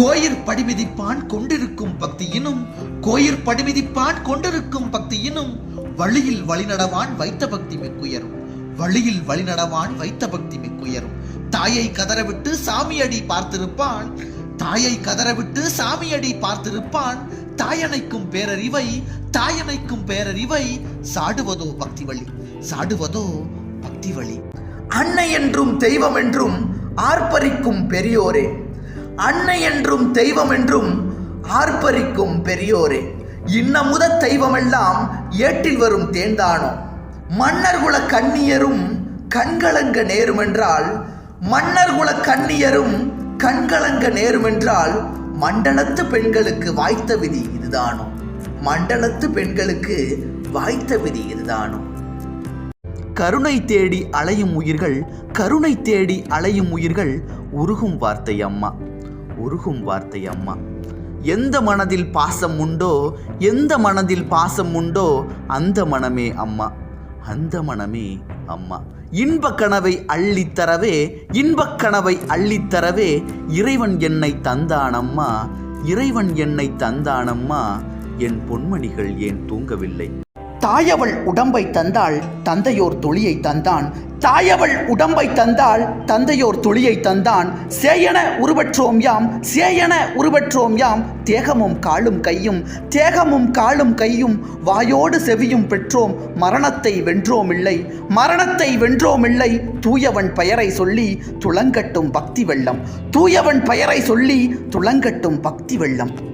கோயிற் படிமிதிப்பான் கொண்டிருக்கும் பக்தியினும் கோயிற் படிமிதிப்பான் கொண்டிருக்கும் பக்தியினும் வழியில் வழிநடவான் வைத்த பக்தி மிக்குயரும். வழியில் வழிநடவான் வைத்த பக்தி மிக்குயரும். தாயை கதறவிட்டு சாமியடி பார்த்திருப்பான் தாயை கதறவிட்டு சாமியடி பார்த்திருப்பான் தாயனைக்கும் பேரறிவை தாயனைக்கும் பேரறிவை சாடுவதோ பக்தி வழி சாடுவதோ பக்தி வழி அன்னை என்றும் தெய்வம் என்றும் ஆர்ப்பரிக்கும் பெரியோரே அன்னை என்றும் தெய்வம் என்றும் ஆர்ப்பரிக்கும் பெரியோரே. இன்னமுத தெய்வமெல்லாம் ஏட்டில் வரும் தேந்தானோ மன்னர் குல கண்ணியரும் கண்கலங்க நேருமென்றால் மன்னர் குல கண்ணியரும் கண்கலங்க நேருமென்றால் மண்டலத்து பெண்களுக்கு வாய்த்த விதி இதுதானோ? மண்டலத்து பெண்களுக்கு வாய்த்த விதி இதுதானோ? கருணை தேடி அலையும் உயிர்கள் கருணை தேடி அலையும் உயிர்கள் உருகும் வார்த்தை அம்மா. உருகும் வார்த்தை அம்மா. எந்த மனதில் பாசம் உண்டோ எந்த மனதில் பாசம் உண்டோ அந்த மனமே அம்மா. அந்த மனமே அம்மா. இன்பக் கனவை அள்ளித்தரவே இன்பக் கனவை அள்ளித்தரவே இறைவன் என்னை தந்தானம்மா இறைவன் என்னை தந்தானம்மா என் பொன்மணிகள் ஏன் தூங்கவில்லை? தாயவள் உடம்பை தந்தாள் தந்தையோர் தொழியை தந்தான். தாயவள் உடம்பை தந்தாள் தந்தையோர் தொழியை தந்தான். சேயன உருவற்றோம் யாம் சேயன உருவற்றோம் யாம் தேகமும் காலும் கையும் தேகமும் காலும் கையும் வாயோடு செவியும் பெற்றோம் மரணத்தை வென்றோம் இல்லை மரணத்தை வென்றோம் இல்லை தூயவன் பெயரை சொல்லி துளங்கட்டும் பக்தி வெள்ளம் தூயவன் பெயரை சொல்லி துளங்கட்டும் பக்தி வெள்ளம்.